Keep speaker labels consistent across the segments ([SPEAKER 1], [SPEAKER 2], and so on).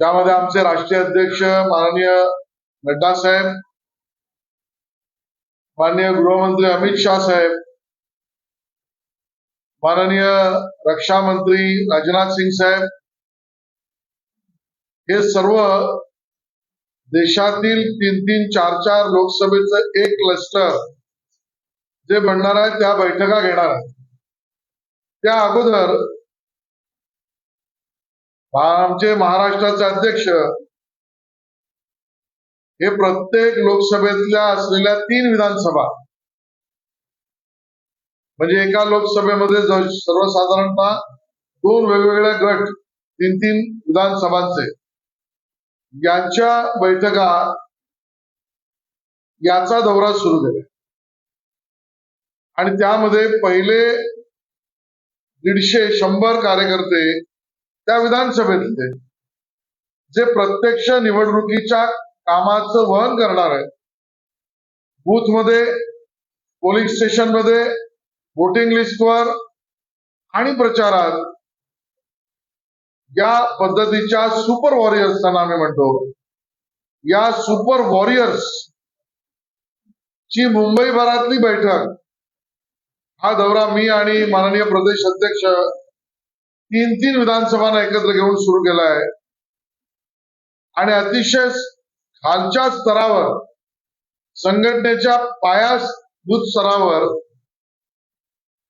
[SPEAKER 1] त्यामध्ये आमचे राष्ट्रीय अध्यक्ष माननीय नड्डा साहेब माननीय गृहमंत्री अमित शाह साहेब माननीय रक्षा मंत्री राजनाथ सिंग साहेब हे सर्व देशातील तीन तीन चार चार लोकसभेचं एक क्लस्टर जे बनणार आहे त्या बैठका घेणार आहे. त्या अगोदर आमचे महाराष्ट्राचे अध्यक्ष हे प्रत्येक लोकसभेतल्या असलेल्या तीन विधानसभा म्हणजे एका लोकसभेमध्ये सर्वसाधारणतः दोन वेगवेगळे गट तीन तीन विधानसभांचे यांच्या बैठका याचा दौरा सुरू केला. आणि त्यामध्ये पहिले दीडशे शंभर कार्यकर्ते त्या विधानसभेतले जे प्रत्यक्ष निवडणुकीच्या कामाचं वहन करणार आहे बूथमध्ये पोलिंग स्टेशनमध्ये वोटिंग लिस्टवर आणि प्रचारात या पद्धतीच्या सुपर वॉरियर्सना आम्ही म्हणतो या सुपर वॉरियर्स ची मुंबईभरातली बैठक हा दौरा मी आणि माननीय प्रदेश अध्यक्ष तीन तीन विधानसभांना एकत्र घेऊन सुरू केला आहे आणि अतिशय खालच्या स्तरावर संघटनेच्या पायाभूत स्तरावर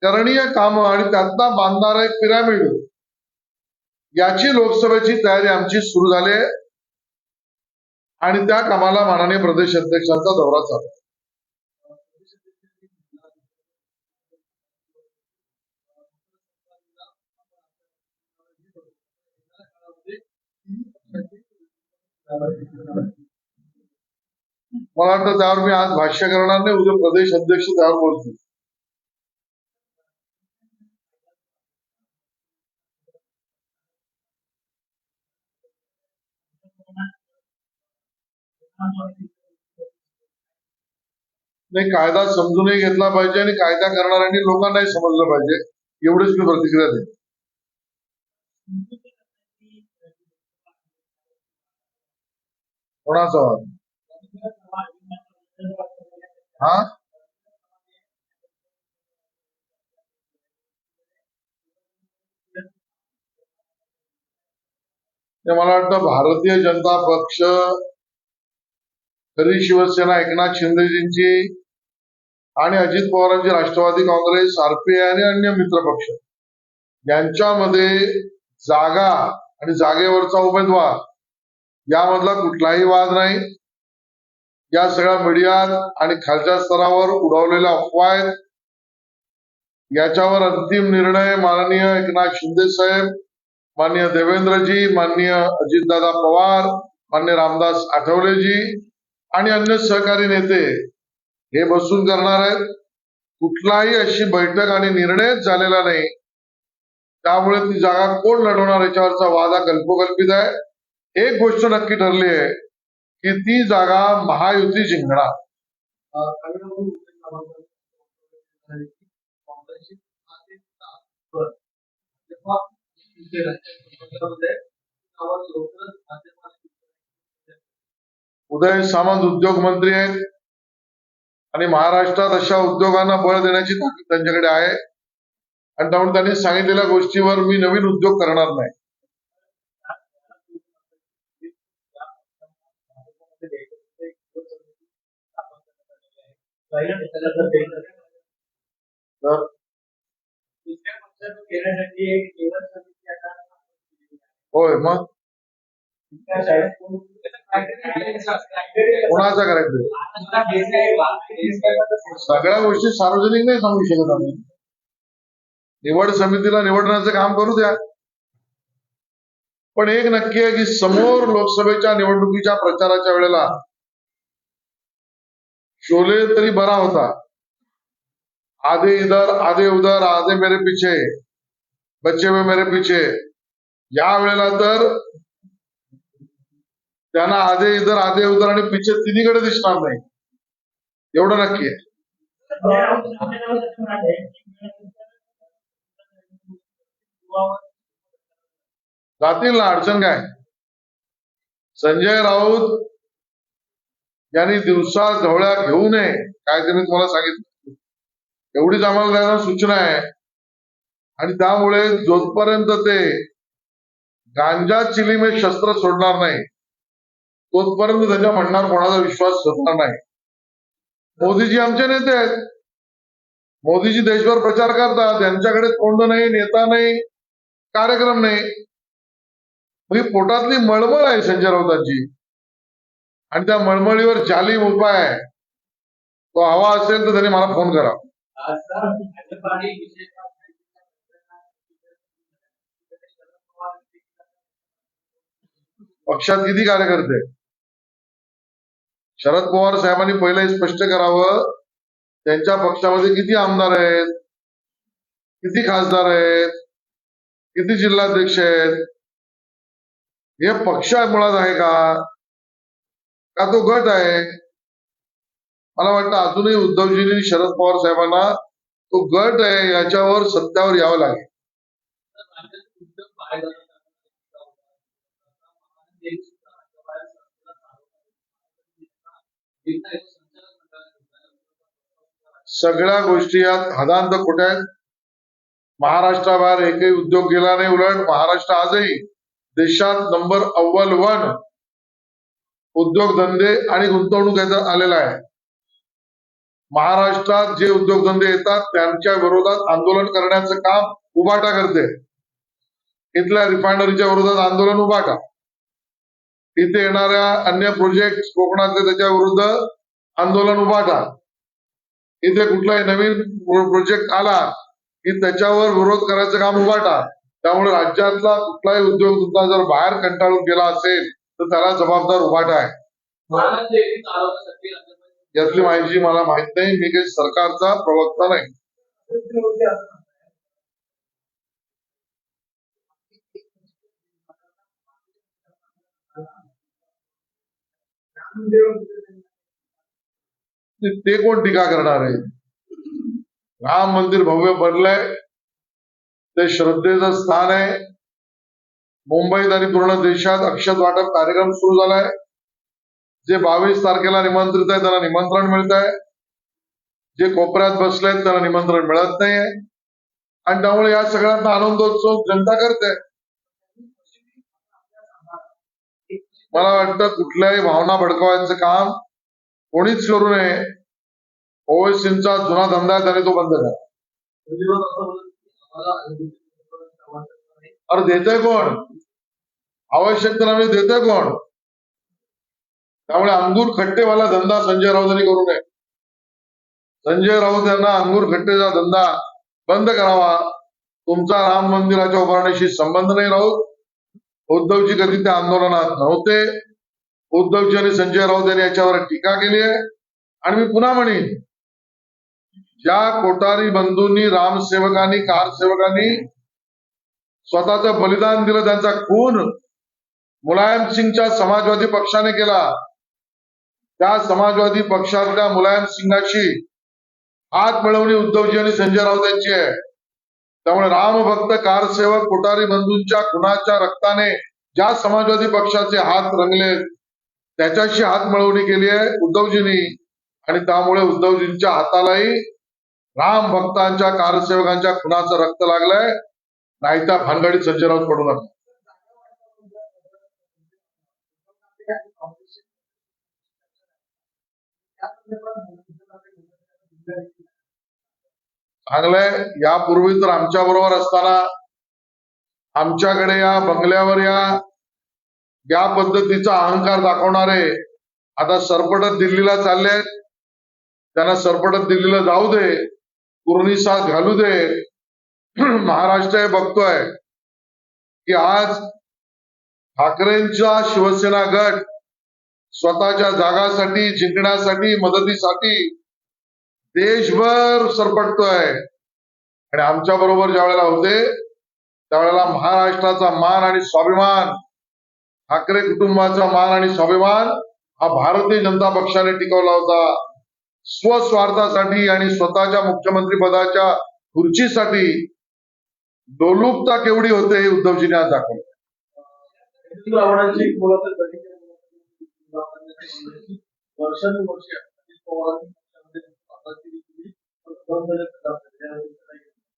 [SPEAKER 1] करणीय कामं आणि त्यातला बांधणारा एक पिरामिड याची लोकसभेची तयारी आमची सुरू झाली आहे. आणि त्या कामाला माननीय प्रदेश अध्यक्षांचा दौरा चालू मला वाटतं त्यावर मी आज भाष्य करणार नाही उद्या प्रदेश अध्यक्ष त्यावर बोलतील. नाही कायदा समजूनही घेतला पाहिजे आणि कायदा करणाऱ्यांनी लोकांनाही समजलं पाहिजे. एवढीच मी प्रतिक्रिया देतो कोणाचा हा? ते मला वाटतं भारतीय जनता पक्ष खरी शिवसेना एकनाथ शिंदेजींची आणि अजित पवारांची राष्ट्रवादी काँग्रेस आरपीआय आणि अन्य मित्र पक्ष. यांच्यामध्ये जागा आणि जागेवरचा उमेदवार यामधला कुठलाही वाद नाही. या सगळ्या मीडियात आणि खालच्या स्तरावर उडवलेल्या अफवा आहेत. याच्यावर अंतिम निर्णय माननीय एकनाथ शिंदे साहेब माननीय देवेंद्रजी माननीय अजितदादा पवार मान्य रामदास आठवलेजी आणि अन्य सहकारी नेते हे बसून करणार आहेत. कुठलाही अशी बैठक आणि निर्णयच झालेला नाही. त्यामुळे ती जागा कोण लढवणार याच्यावरचा वादा हा कल्पोकल्पित आहे. एक गोष्ट नक्की ठरली आहे की ती जागा महायुती जिंकणार. उदय सामंत उद्योग मंत्री आहेत. आणि महाराष्ट्रात अशा उद्योगांना बळ देण्याची ताकद त्यांच्याकडे आहे. आणि त्यामुळे त्यांनी सांगितलेल्या गोष्टीवर मी नवीन उद्योग करणार नाही. तर होय मग? कोणाचा सगळ्या गोष्टी सार्वजनिक नाही सांगू शकत आम्ही. निवड समितीला निवडण्याचं काम करू द्या. पण एक नक्की आहे की समोर लोकसभेच्या निवडणुकीच्या प्रचाराच्या वेळेला शोले तरी बरा होता। आधे इधर, आधे उधर, आधे मेरे पीछे, बच्चे में मेरे पीछे। या तर त्यांना आधे इधर, आधे उधर आणि पिछे तिन्हीकडे दिसणार नाही. एवढं नक्की आहे. जातील ना अडचण काय? संजय राऊत यांनी दिवसा ढवळ्या घेऊ नये काय त्यांनी तुम्हाला सांगितलं. एवढीच आम्हाला त्यांना सूचना आहे. आणि त्यामुळे जोपर्यंत ते गांजा चिलीमे शस्त्र सोडणार नाही तोपर्यंत त्यांच्या म्हणणार कोणाचा विश्वास होणार नाही. मोदीजी आमचे नेते आहेत. मोदीजी देशभर प्रचार करतात. त्यांच्याकडे तोंड नाही नेता नाही कार्यक्रम नाही. ही पोटातली मळमळ आहे संजय राऊतांची. आणि त्या मळमळीवर जालीम उपाय आहे. तो हवा असेल तर त्यांनी मला फोन करा. पक्षात किती कार्यकर्ते शरद पवार साहेबांनी पहिले स्पष्ट करावं. त्यांच्या पक्षामध्ये किती आमदार आहेत? किती खासदार आहेत? किती जिल्हाध्यक्ष आहेत? हे पक्ष मुळात आहे का? का तो गट आहे? मला वाटतं अजूनही उद्धवजींनी शरद पवार साहेबांना तो गट आहे याच्यावर सत्यावर यावं लागेल. सगळ्या गोष्टी यात हदांत खोट्या आहेत? महाराष्ट्राबाहेर एकही उद्योग गेला नाही उलट. महाराष्ट्र आजही देशात नंबर अव्वल वन उद्योगधंदे आणि गुंतवणूक याच्यात आलेला आहे. महाराष्ट्रात जे उद्योगधंदे येतात त्यांच्या विरोधात आंदोलन करण्याचं काम उभाटा करते. इथल्या रिफायनरीच्या विरोधात आंदोलन उभाटा इथे येणाऱ्या अन्य प्रोजेक्ट कोकणातले त्याच्या विरुद्ध आंदोलन उभाटा इथे कुठलाही नवीन प्रोजेक्ट आला की त्याच्यावर विरोध करायचं काम उभाटा त्यामुळे राज्यातला कुठलाही उद्योगधंदा जर बाहेर कंटाळून गेला असेल तर त्याला जबाबदार उभाटा आहे यातली माहिती मला माहीत नाही. मी काही सरकारचा प्रवक्ता नाही. ते कोण टीका करणार आहे? राम मंदिर भव्य बनलंय. ते श्रद्धेचं स्थान आहे. मुंबईत आणि पूर्ण देशात अक्षत वाटप कार्यक्रम सुरू झालाय. जे बावीस तारखेला निमंत्रित आहे त्यांना निमंत्रण मिळत आहे जे कोपऱ्यात बसलेत त्यांना निमंत्रण मिळत नाहीये. आणि त्यामुळे या सगळ्यांना आनंदोत्सव जनता करते. मला वाटतं कुठल्याही भावना भडकवायचं काम कोणीच करू नये. ओवेसींचा जुना धंदा आहे त्याने तो बंद करा अरे देतोय कोण? आवश्यक तर आम्ही देतोय कोण? त्यामुळे अंगूर खट्टेवाला धंदा संजय राऊतांनी करू नये. संजय राऊत यांना अंगूर खट्टेचा धंदा बंद करावा. तुमचा राम मंदिराच्या उभारणीशी संबंध नाही राऊत. उद्धवजी कधी त्या आंदोलनात नव्हते. उद्धवजी आणि संजय राऊत यांनी याच्यावर टीका केली आहे. आणि मी पुन्हा म्हणेन ज्या कोठारी बंधूंनी रामसेवकांनी कारसेवकांनी स्वतःचं बलिदान दिलं त्यांचा खून मुलायम सिंगच्या समाजवादी पक्षाने केला. त्या समाजवादी पक्षातल्या मुलायम सिंगाशी हात मिळवणी उद्धवजी आणि संजय राऊत यांची आहे. त्यामुळे रामभक्त कारसेवक कोठारी बंधूंच्या खुनाच्या रक्ताने ज्या समाजवादी पक्षाचे हात रंगले त्याच्याशी हात मिळवणी केली आहे उद्धवजींनी. आणि त्यामुळे उद्धवजींच्या हातालाही राम भक्तांच्या कारसेवकांच्या खुनाचं रक्त लागलंय. नाही त्या भानगडीत संजय पडू नका. चांगलंय. यापूर्वी तर आमच्या बरोबर असताना आमच्याकडे या बंगल्यावर या या पद्धतीचा अहंकार दाखवणारे आता सरपटत दिल्लीला चालले त्यांना सरपटत दिल्लीला जाऊ दे. पूर्णिसात घालू दे. महाराष्ट्र हे बघतोय की आज ठाकरेंचा शिवसेना गट स्वतःच्या जागासाठी जिंकण्यासाठी मदतीसाठी देशभर सरपटतोय. आणि आमच्या बरोबर ज्या वेळेला होते त्यावेळेला महाराष्ट्राचा मान आणि स्वाभिमान ठाकरे कुटुंबाचा मान आणि स्वाभिमान हा भारतीय जनता पक्षाने टिकवला होता. स्वस्वार्थासाठी आणि स्वतःच्या मुख्यमंत्री पदाच्या खुर्चीसाठी डोलुकता केवढी होते हे उद्धवजीने आज दाखवलं.
[SPEAKER 2] रावणाची वर्षानुवर्षे?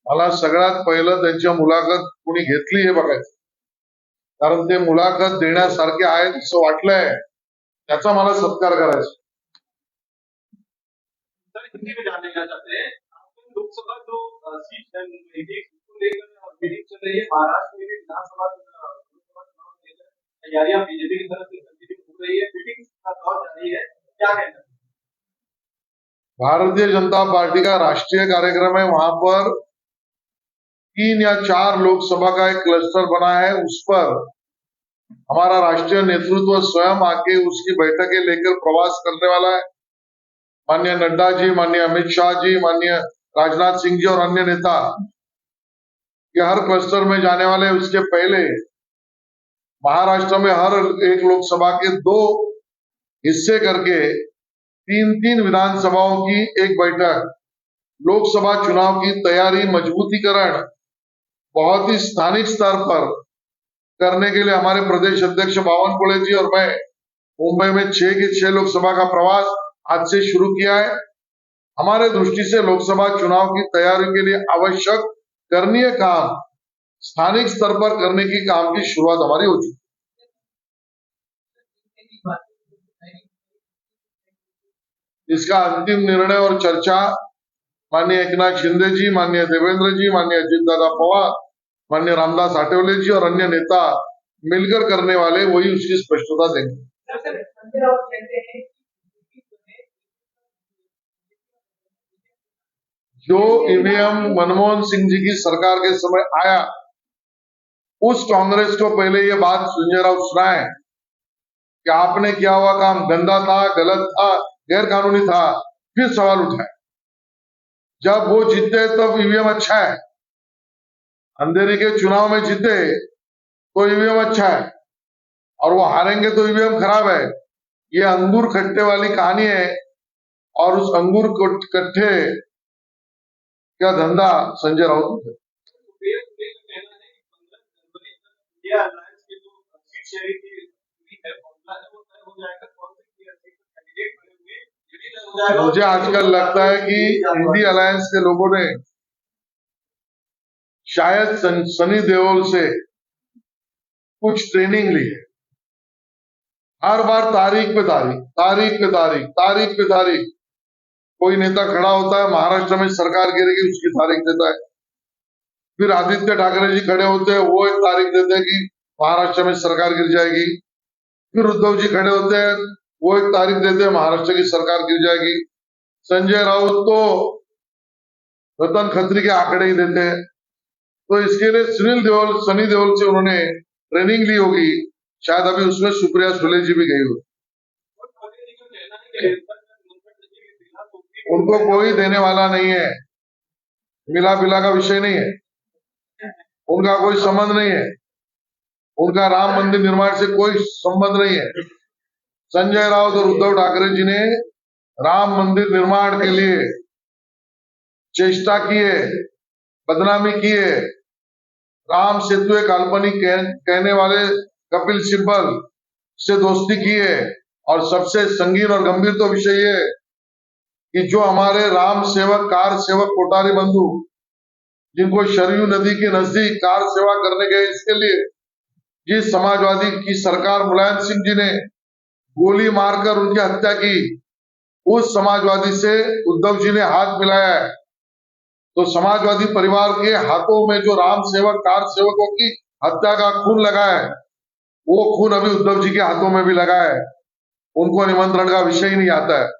[SPEAKER 1] मला सगळ्यात पहिलं त्यांच्या मुलाखत कुणी घेतली हे बघायचं. कारण ते मुलाखत देण्यासारखे आहेत असं वाटलंय. त्याचा मला सत्कार करायचा.
[SPEAKER 3] लोकसभा जो सीट है रही है। महाराष्ट्र में विधानसभा तैयारियाँ बीजेपी की तरफ़ हो रही है। का दौर जारी है। क्या कहना
[SPEAKER 1] भारतीय जनता पार्टी का राष्ट्रीय कार्यक्रम है। वहाँ पर तीन या चार लोकसभा का एक क्लस्टर बना है। उस पर हमारा राष्ट्रीय नेतृत्व स्वयं आके उसकी बैठकें लेकर प्रवास करने वाला है। माननीय नड्डा जी, माननीय अमित शाह जी, माननीय राजनाथ सिंह जी और अन्य नेता ये हर क्लस्टर में जाने वाले उसके पहले महाराष्ट्र में हर एक लोकसभा के दो हिस्से करके तीन तीन विधानसभाओं की एक बैठक, लोकसभा चुनाव की तैयारी, मजबूतीकरण बहुत ही स्थानिक स्तर पर करने के लिए हमारे प्रदेश अध्यक्ष बावन बावनकुळे जी और मैं मुंबई में छह के छह लोकसभा का प्रवास आज से शुरू किया है। हमारे दृष्टि से लोकसभा चुनाव की तैयारी के लिए आवश्यक करणीय काम, स्थानिक स्तर पर करने की काम की शुरुआत हमारी हो चुकी। इसका अंतिम निर्णय और चर्चा माननीय एकनाथ शिंदे जी, माननीय देवेंद्र जी, माननीय अजित दादा पवार, माननीय रामदास आठवले जी और अन्य नेता मिलकर करने वाले, वही उसकी स्पष्टता देंगे
[SPEAKER 4] सर संजय राउत कहते हैं कि
[SPEAKER 1] जो ईवीएम मनमोहन सिंह जी की सरकार के समय आया, उस कांग्रेस को पहले ये बात संजय राउत सुनाए कि आपने किया हुआ काम गंदा था, गलत था गैर कानूनी था, फिर सवाल उठाए। जब वो जीते तब ईवीएम अच्छा है। अंधेरी के चुनाव में जीते तो ईवीएम अच्छा है। और वो हारेंगे तो ईवीएम खराब है। ये अंगूर खट्टे वाली कहानी है और उस अंगूर कट्ठे क्या धंधा संजय राउत
[SPEAKER 3] तो
[SPEAKER 1] मुझे आजकल लगता है कि हिंदी अलायंस के लोगों ने शायद सनी देओल से कुछ ट्रेनिंग ली है। हर बार तारीख पे तारीख तारीख पे तारीख तारीख पे तारीख। कोई नेता खड़ा होता है, महाराष्ट्र में सरकार गिरेगी, उसकी तारीख देता है। फिर आदित्य ठाकरे जी खड़े होते हैं, वो एक तारीख देते हैं कि महाराष्ट्र में सरकार गिर जाएगी। फिर उद्धव जी खड़े होते हैं, वो एक तारीख देते हैं, महाराष्ट्र की सरकार गिर जाएगी। संजय राउत तो रतन खत्री के आंकड़े ही देते हैं। तो इसके लिए सुनील देओल, सनी देओल से उन्होंने ट्रेनिंग ली होगी। शायद अभी उसमें सुप्रिया सुले जी भी गई हो। उनको कोई देने वाला नहीं है। मिला पिला का विषय नहीं है। उनका कोई संबंध नहीं है। उनका राम मंदिर निर्माण से कोई संबंध नहीं है। संजय राउत और उद्धव ठाकरे जी ने राम मंदिर निर्माण के लिए चेष्टा किए बदनामी किए राम सेतु काल्पनिक कह, कहने वाले कपिल सिब्बल से दोस्ती की है और सबसे संगीन और गंभीर तो विषय ये कि जो हमारे राम सेवक, कार सेवक कोटारी बंधु, जिनको शरयू नदी के नज़दीक कार सेवा करने गए, इसके लिए जिस समाजवादी की सरकार मुलायम सिंह जी ने गोली मारकर उनकी हत्या की, उस समाजवादी से उद्धव जी ने हाथ मिलाया है। तो समाजवादी परिवार के हाथों में जो राम सेवक, कार सेवकों की हत्या का खून लगा है, वो खून अभी उद्धव जी के हाथों में भी लगा है। उनको निमंत्रण का विषय ही नहीं आता है।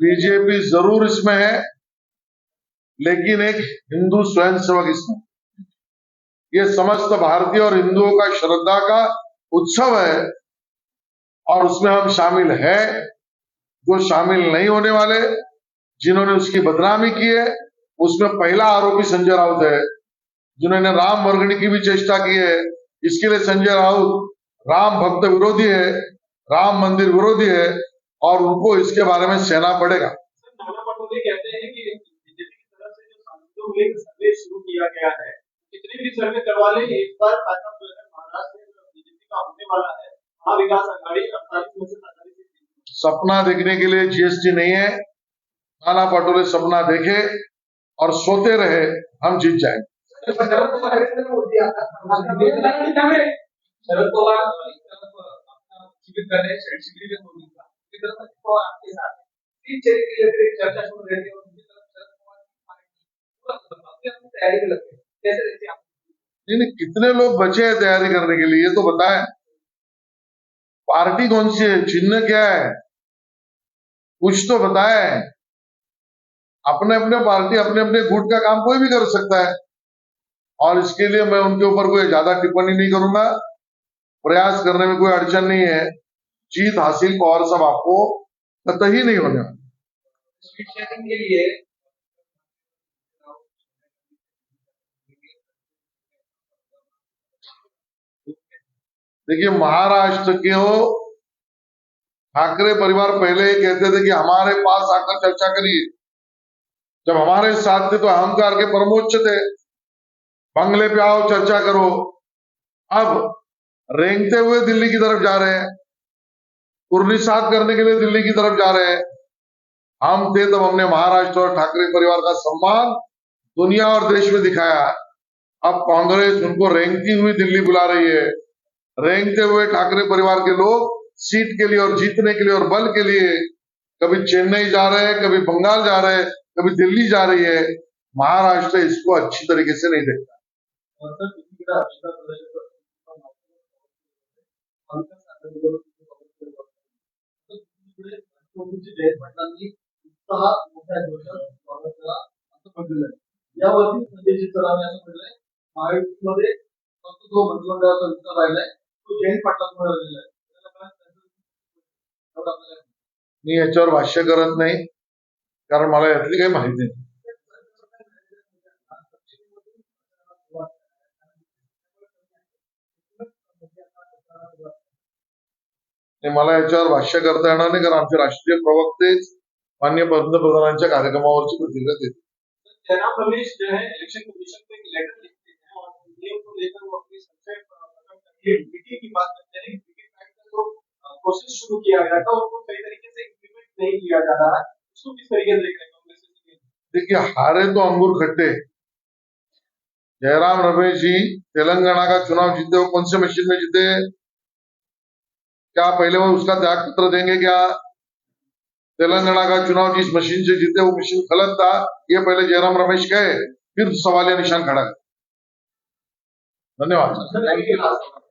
[SPEAKER 4] बीजेपी
[SPEAKER 1] ज़रूर इसमें है, लेकिन एक हिंदू स्वयंसेवक इसमें। ये समस्त भारतीय और हिंदुओं का श्रद्धा का उत्सव है, और उसमें हम शामिल है, जो शामिल नहीं होने वाले, जिन्होंने उसकी बदनामी की है, उसमें पहला आरोपी संजय राउत है, जिन्होंने राम वर्गणी की भी चेष्टा की है। इसके लिए संजय राउत राम भक्त विरोधी है राम मंदिर विरोधी है और उनको इसके बारे में सहना पड़ेगा।
[SPEAKER 3] सर नाना कहते हैं कि बीजेपी की तरफ़ से जो सांसदों के लिए सर्वे शुरू किया गया है। कितने भी सर्वे करवा ले इस बार बैकअप जो है महाराष्ट्र में बीजेपी का होने वाला है महाविकास आघाड़ी अड़तालीस में से पैंतालीस
[SPEAKER 1] सपना देखने के लिए जीएसटी नहीं है। नाना पटोले सपना देखे और सोते रहे हम जीत जाएँगे।
[SPEAKER 2] शरद पवार
[SPEAKER 4] अपना शिविर में का तरफ़ अजित पवार आपके साथ तीन की चर्चा शुरू रहती है और तरफ़ शरद पवार की पार्टी पूरा तैयारी में लगते हैं। कैसे है
[SPEAKER 1] नहीं नहीं, कितने लोग बचे हैं तैयारी करने के लिए ये तो बताएँ पार्टी कौन सी है? चिन्ह क्या है? कुछ तो बताएँ अपने अपने पार्टी अपने अपने गुट का काम कोई भी कर सकता है। और इसके लिए मैं उनके ऊपर कोई ज़्यादा टिप्पणी नहीं करूँगा। प्रयास करने में कोई अड़चन नहीं है। जीत हासिल पवार साहब आपको कतई नहीं होने।
[SPEAKER 4] के लिए
[SPEAKER 1] देखिए महाराष्ट्र के हो ठाकरे परिवार पहले ही कहते थे कि हमारे पास आकर चर्चा करिए। जब हमारे साथ थे तो अहंकार के परमोच्च थे। बंगले पे आओ चर्चा करो। अब रेंगते हुए दिल्ली की तरफ़ जा रहे हैं। कुर्ली साथ करने के लिए दिल्ली की तरफ़ जा रहे हैं। हम थे तब हमने महाराष्ट्र और ठाकरे परिवार का सम्मान दुनिया और देश में दिखाया। अब कांग्रेस उनको रेंगती हुई दिल्ली बुला रही है। रेंगते हुए ठाकरे परिवार के लोग सीट के लिए और जीतने के लिए और बल के लिए कभी चेन्नई जा रहे हैं, कभी बंगाल जा रहे हैं, कभी दिल्ली जा रही है। महाराष्ट्र इसको अच्छी तरीके से नहीं देखता।
[SPEAKER 2] पाटलांनी उत्साह मोठ्या जोशात स्वागत करा असं म्हटलेलं आहे यावरती संजय सरांनी असं म्हटलंय महायुतीमध्ये फक्त जो मंत्रिमंडळाचा विस्तार राहिलाय तो जयंत पाटलांमुळे राहिलेला आहे
[SPEAKER 1] मी याच्यावर भाष्य करत नाही कारण मला यातली काही माहिती नाही. आणि मला याच्यावर भाष्य करता येणार नाही कारण आमचे राष्ट्रीय प्रवक्तेच मान्य पंतप्रधानांच्या कार्यक्रमावरची प्रतिक्रिया
[SPEAKER 3] है हैं वो हैं जो प्रोसेस शुरू किया गया था उसको सही तरीके से इम्प्लीमेंट नहीं किया जा रहा उसको किस तरीके से देख रहे कांग्रेस के
[SPEAKER 1] देखिए हारे तो अंगूर खट्टे। जयराम रमेश जी तेलंगाना का चुनाव जीते हो कौन से मशीन में जीते? क्या पहले वो उसका त्याग पत्र देंगे क्या? तेलंगाना का चुनाव जिस मशीन से जीते वो मशीन गलत था। ये पहले जयराम रमेश कहे फिर सवालिया निशान खड़ा धन्यवाद।